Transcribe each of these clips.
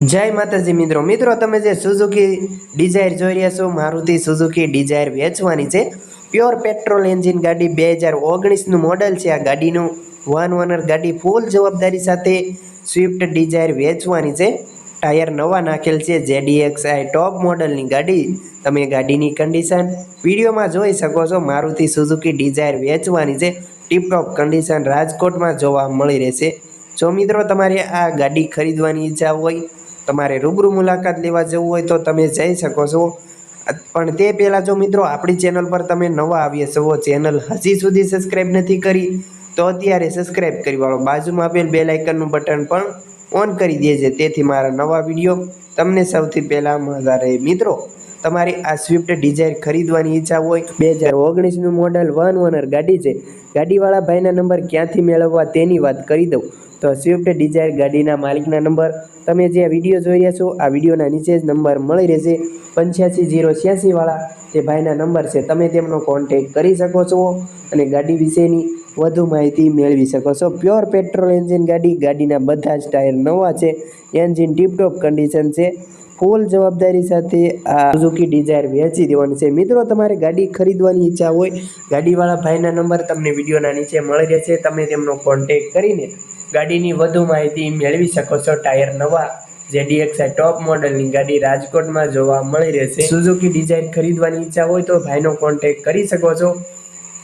જય માતાજી મિત્રો. મિત્રો, તમે જે સુઝુકી ડિઝાયર જોઈ રહ્યા છો, મારુતિ સુઝુકી ડિઝાયર વેચવાની છે. પ્યોર પેટ્રોલ એન્જિન ગાડી બે હજાર ઓગણીસનું મોડલ છે. આ ગાડીનું વન ઓનર ગાડી ફૂલ જવાબદારી સાથે સ્વિફ્ટ ડિઝાયર વેચવાની છે. ટાયર નવા નાખેલ છે. જેડીએક્સઆઈ ટોપ મોડલની ગાડી. તમે ગાડીની કન્ડિશન વિડીયોમાં જોઈ શકો છો. મારુતિ સુઝુકી ડિઝાયર વેચવાની છે. ટીપટોપ કન્ડિશન રાજકોટમાં જોવા મળી રહેશે. જો મિત્રો, તમારે આ ગાડી ખરીદવાની ઈચ્છા હોય તમારે રૂબરૂ મુલાકાત લેવા જવું હોય તો તમે જઈ શકો છો. પણ તે પહેલાં જો મિત્રો આપણી ચેનલ પર તમે નવા આવ્યા છો, ચેનલ હજી સુધી સબસ્ક્રાઈબ નથી કરી, તો અત્યારે સબસ્ક્રાઈબ કરી વાળો. બાજુમાં આપેલ બે લાઇકનનું બટન પણ ઓન કરી દેજે. તેથી મારા નવા વીડિયો તમને સૌથી પહેલાં મળતા રહે. મિત્રો તમારી આ સ્વિફ્ટ ડિઝાયર ખરીદવાની ઈચ્છા હોય, બે હજાર ઓગણીસનું મોડલ વન ઓનર ગાડી છે. ગાડીવાળા ભાઈના નંબર ક્યાંથી મેળવવા તેની વાત કરી દઉં. તો સ્વિફ્ટ ડિઝાયર ગાડીના માલિકના નંબર તમે જે વીડિયો જોઈ રહ્યા છો, આ વિડીયોના નીચે જ નંબર મળી રહેશે. પંચ્યાસી જીરો છ્યાસીવાળા તે ભાઈના નંબર છે, તમે તેમનો કોન્ટેક કરી શકો છો અને ગાડી વિશેની વધુ માહિતી મેળવી શકો છો. પ્યોર પેટ્રોલ એન્જિન ગાડી, ગાડીના બધા જ ટાયર નવા છે. એન્જિન ટીપટોપ કન્ડિશન છે. ફૂલ જવાબદારી સાથે આ સુઝુકી ડિઝાયર વેચી દેવાની છે. મિત્રો, તમારે ગાડી ખરીદવાની ઈચ્છા હોય, ગાડીવાળા ભાઈના નંબર તમને વિડીયોના નીચે મળી રહેશે. તમે તેમનો કોન્ટેક કરીને ગાડીની વધુ માહિતી મેળવી શકો છો. ટાયર નવા જેડીએક્સઆઈ ટોપ મોડલની ગાડી રાજકોટમાં જોવા મળી રહેશે. સુઝુકી ડિઝાયર ખરીદવાની ઈચ્છા હોય તો ભાઈનો કોન્ટેક કરી શકો છો.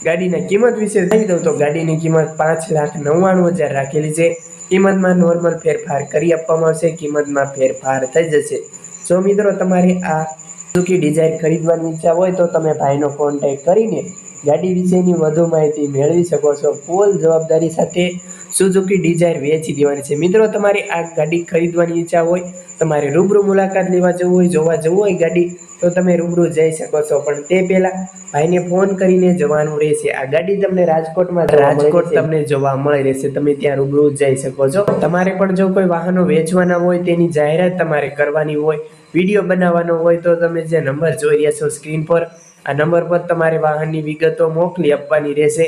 ગાડીના કિંમત વિશે કહી દઉં તો ગાડીની કિંમત પાંચ લાખ નવ્વાણું હજાર રાખેલી છે. કિંમતમાં નોર્મલ ફેરફાર કરી આપવામાં આવશે. કિંમતમાં ફેરફાર થઈ જશે. જો મિત્રો તમારે આ સુઝુકી ડિઝાયર ખરીદવાની ઈચ્છા હોય તો તમે ભાઈનો કોન્ટેક કરીને ગાડી વિશેની વધુ માહિતી મેળવી શકો છો. ફૂલ જવાબદારી સાથે સુઝુકી ડિઝાયર વેચી દેવાની છે. મિત્રો તમારી આ ગાડી ખરીદવાની ઈચ્છા હોય તમારે રૂબરૂ મુલાકાત લેવા જવું હોય જોવા જવું હોય ગાડી તો તમે રૂબરૂ જઈ શકો છો. પણ તે પહેલાં ભાઈને ફોન કરીને જવાનું રહેશે. આ ગાડી તમને રાજકોટમાં રાજકોટ તમને જોવા મળી રહેશે. તમે ત્યાં રૂબરૂ જઈ શકો છો. તમારે પણ જો કોઈ વાહનો વેચવાના હોય તેની જાહેરાત તમારે કરવાની હોય વીડિયો બનાવવાનો હોય તો તમે જે નંબર જોઈ રહ્યા છો સ્ક્રીન પર આ નંબર પર તમારે વાહનની વિગતો મોકલી આપવાની રહેશે.